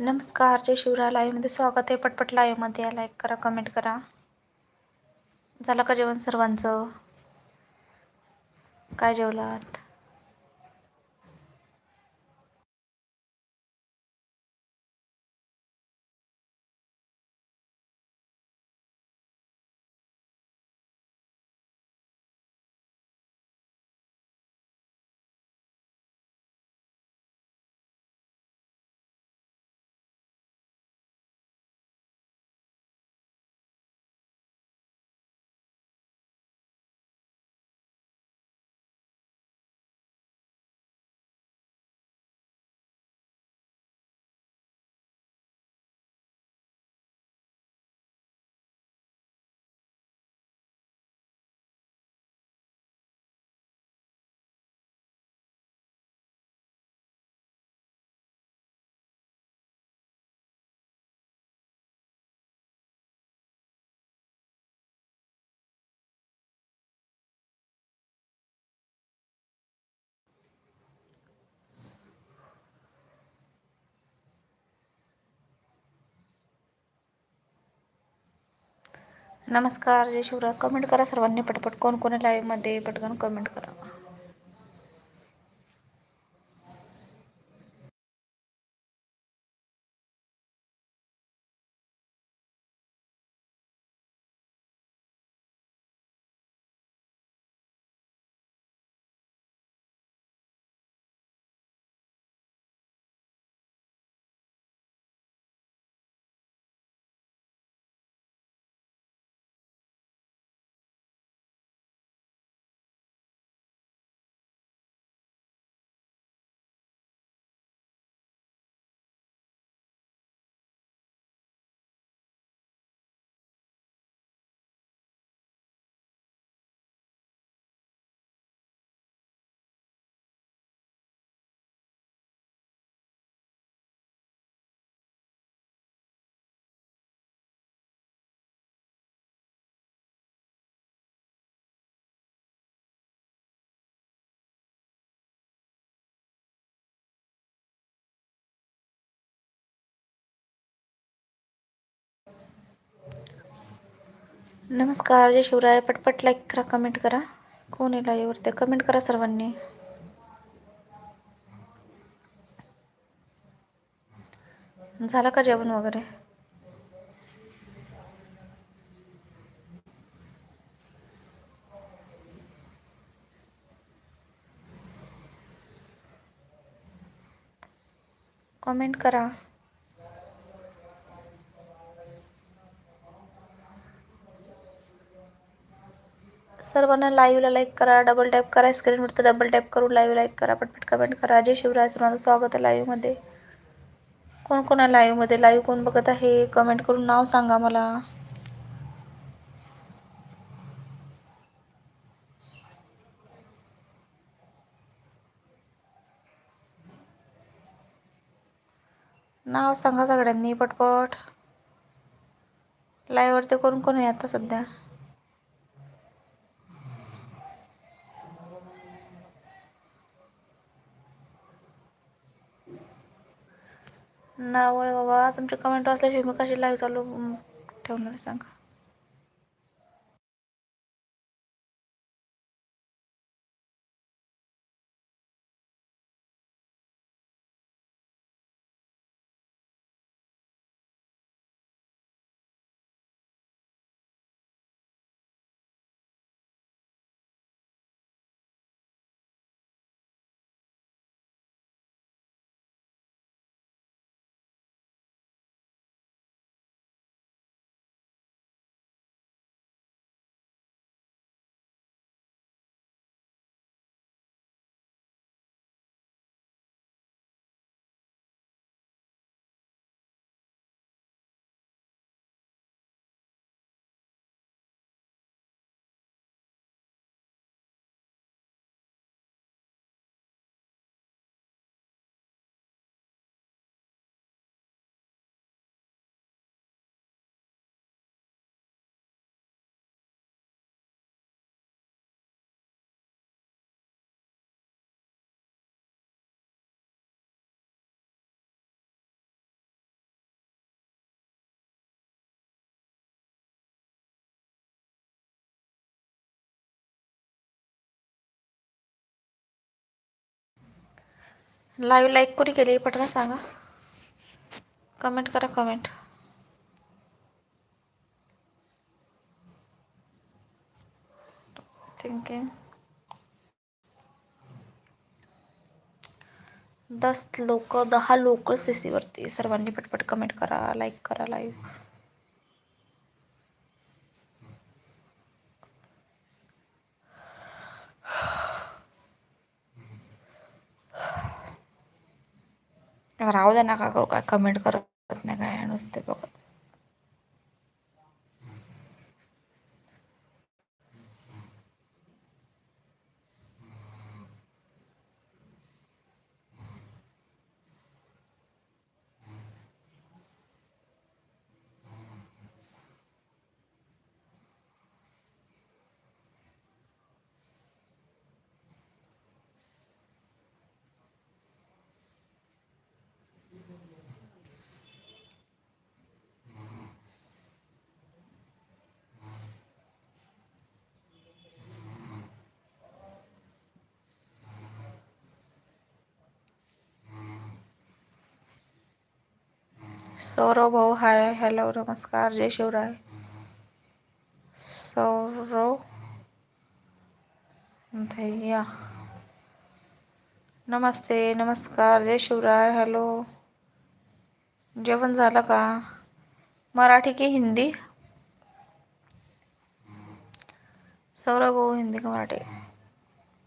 नमस्कार जय शिवराय लाईव्हमध्ये स्वागत आहे. पटपट लाईव्हमध्ये लाईक करा कमेंट करा. झालं का जेवण सर्वांचं? काय जेवलात? नमस्कार जय शिवराय कमेंट करा सर्वांनी पटपट कोण कोण आहे लाईव्हमध्ये पटकन कमेंट करा नमस्कार जय शिवराय. पटपट लाईक करा कमेंट करा. कोण आहे लाईव्हवरती कमेंट करा सर्वांनी. झालं का जेवण वगैरे? कमेंट करा. सर्वांना लाईव्हला लाईक करा डबल टॅप करा स्क्रीनवरती डबल टॅप करून लाईव्ह लाईक करा पटपट कमेंट करा. जय शिवराय सर्वांचं स्वागत आहे लाईव्हमध्ये कोण कोण आहे लाईव्हमध्ये लाईव्ह कोण बघत आहे? कमेंट करून नाव सांगा मला. नाव सांगा सगळ्यांनी पटपट. लाईव्हवरती कोण कोण आहे आता सध्या? नावळ बाबा. तुमचे कमेंट वाचल्याशिवाय मी कशी लाईव्ह चालू ठेवणार सांगा. लाईव्ह लाईक कोणी केली? पटकन सांगा. कमेंट करा कमेंट थिंकिंग दस लोक दहा लोक सी सीवरती सर्वांनी पटपट कमेंट करा लाईक करा लाईव्ह राहू दे नका करू काय कमेंट करत नाही काय नुसते बघत. सौरव भाऊ हाय हॅलो नमस्कार जय शिवराय. सौरव धैया नमस्ते नमस्कार जय शिवराय हॅलो. जेवण झालं का? मराठी की हिंदी? सौरभ भाऊ हिंदी का मराठी?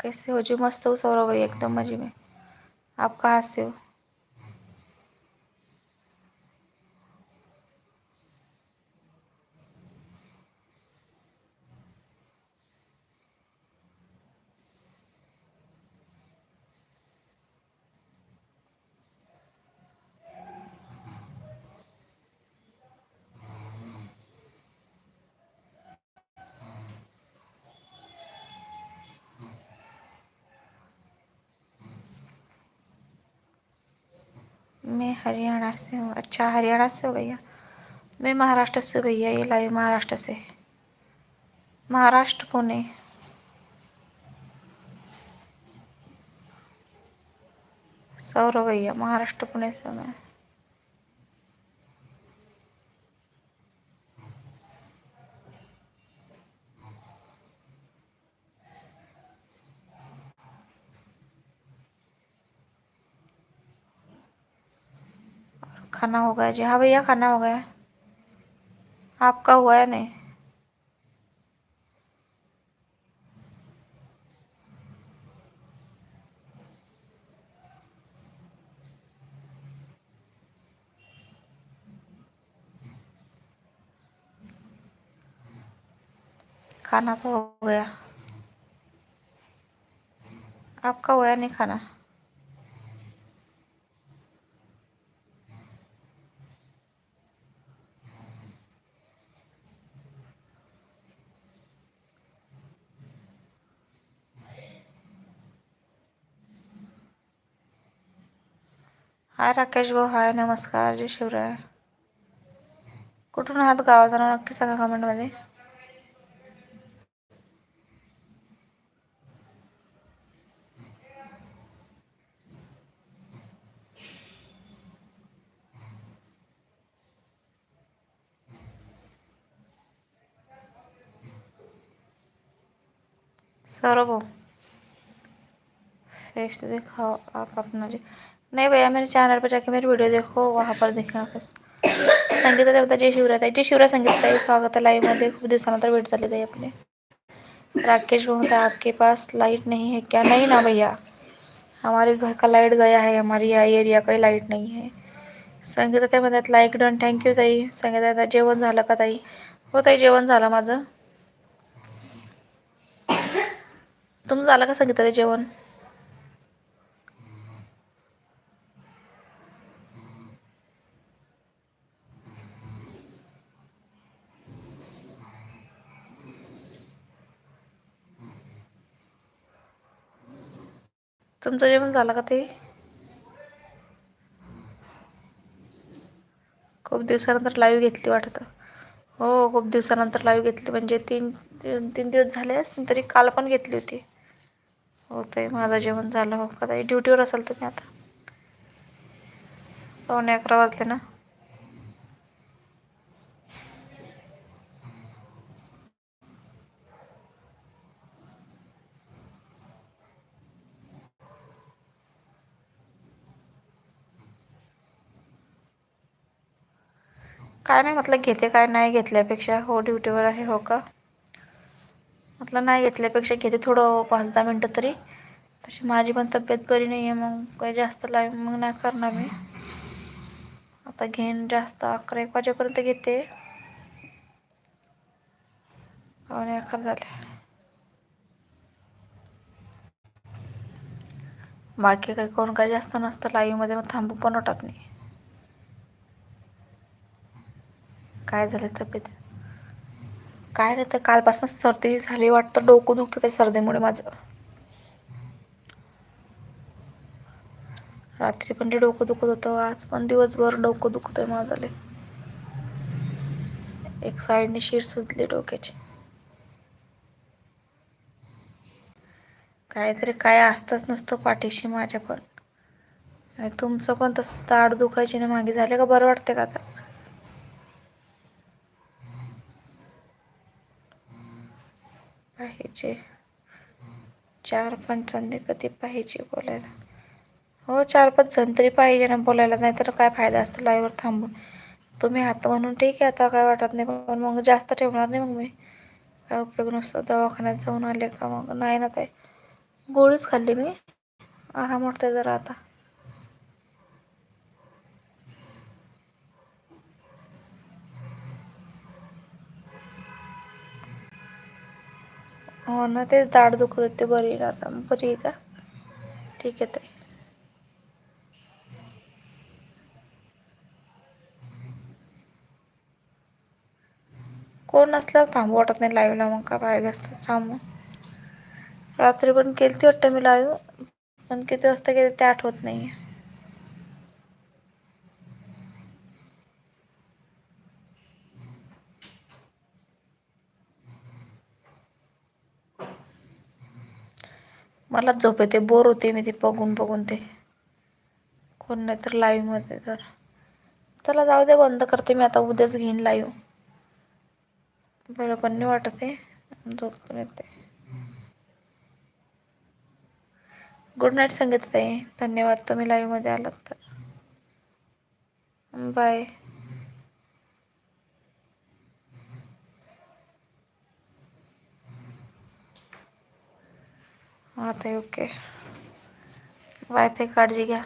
कैसे हो? जी मस्त हो सौरभ भाई एकदम मजे में. आप कहाँ से हो? मैं हरियाणा से हूँ। अच्छा हरियाणा से हो भैया? मैं महाराष्ट्र से भैया ये लाइव महाराष्ट्र से। महाराष्ट्र पुणे। सौरव भैया महाराष्ट्र पुणे से मैं। खाना हो गया जी। हाँ भैया, खाना हो गया। आपका हुआ है नहीं? खाना तो हो गया। आपका हुआ नहीं खाना? हाय राकेश भाऊ हाय नमस्कार जय शिवराय. कुठून आहात? गावाचं नाव नक्की सांगा कमेंटमध्ये. सर्व फेस्ट फेस दिखाओ आप अपना जी. नहीं भैया मेरे चैनल पर जाके मेरी वीडियो देखो वहाँ पर देखना बस। संगीता देवता जय शिवराय ताई। जय शिवराय संगीत ताई स्वागत है लाईव्हमध्ये खूप दिवसानंतर भेट झाली ताई आपले राकेश बोलता आपके पास लाइट नहीं है क्या? नहीं ना भैया। हमारे घर का लाइट गया है हमारी या एरिया का लाइट नाही आहे संगीता ताई म्हणतात लाईक डन थँक्यू ताई। संगीता ताई जेवण झालं का ताई? हो ताई जेवण झालं माझं। तुमचं झालं का संगीता ताई जेवण? तुमचं जेवण झालं का ते? खूप दिवसानंतर लाईव्ह घेतली वाटतं. हो खूप दिवसानंतर लाईव्ह घेतली. म्हणजे तीन तीन तीन दिवस झाले असतील तरी काल पण घेतली होती. हो ताई माझं जेवण झालं. हो का ताई ड्युटीवर असाल तुम्ही आता. पावणे अकरा वाजले ना? काय नाही म्हटलं घेते काय नाही घेतल्यापेक्षा. हो ड्युटीवर आहे हो का? म्हटलं नाही घेतल्यापेक्षा घेते थोडं पाच दहा मिनटं तरी. तशी माझी पण तब्येत बरी नाही आहे मग काही जास्त लाय मग नाही करणार मी. आता घेईन जास्त अकरा एक वाजेपर्यंत घेते. पावणे अकरा झाले. बाकी काही कोण काही जास्त नसतं लाईव्हमध्ये मग थांबू पण वाटत नाही. काय झालं तब्येत? काय नाही तर कालपासून सर्दी झाली वाटतं. डोकं दुखतं त्या सर्दीमुळे माझं. रात्री पण ते डोकं दुखत होतं. आज पण दिवसभर डोकं दुखत आहे माझं एक साईडने शीर सुजली डोक्याची. काहीतरी काय असतंच नसतं पाठीशी माझ्या पण आणि तुमचं पण तसं ताड दुखायची ना मागे झाले का? बरं वाटते का आता? पाहिजे. चार पाच जण कधी पाहिजे बोलायला. हो चार पाच जण तरी पाहिजे ना बोलायला नाही तर काय फायदा असतो लाईव्हवर थांबून. तुम्ही हात म्हणून ठीक आहे आता काय वाटत नाही पण मग जास्त ठेवणार नाही मग मी. काय उपयोग नसतो दवाखान्यात जाऊन आले का मग? नाही ना ते गोळीच खाल्ली मी. आराम वाटतोय जरा आता. हो ना तेच दाढ दुखत होते बरी आहे ना आता. बरी आहे का? ठीक आहे ते कोण नसल्यावर थांबू वाटत नाही लाईव्हला मग का पाहिजे असतो थांबून रात्री पण केली वाटतं मी लाईव्ह पण किती वाजता गेले ते आठवत नाही आहे मला झोप येते बोर होते मी ते बघून बघून ते. कोण नाही तर लाईव्हमध्ये तर. चला जाऊ दे बंद करते मी आता उद्याच घेईन लाईव्ह बरं पण नाही वाटत आहे. झोप पण येते. गुड नाईट संगीत ताई धन्यवाद तुम्ही लाईव्हमध्ये आलात तर. बाय हां ते ओके. बाय ते काळजी घ्या.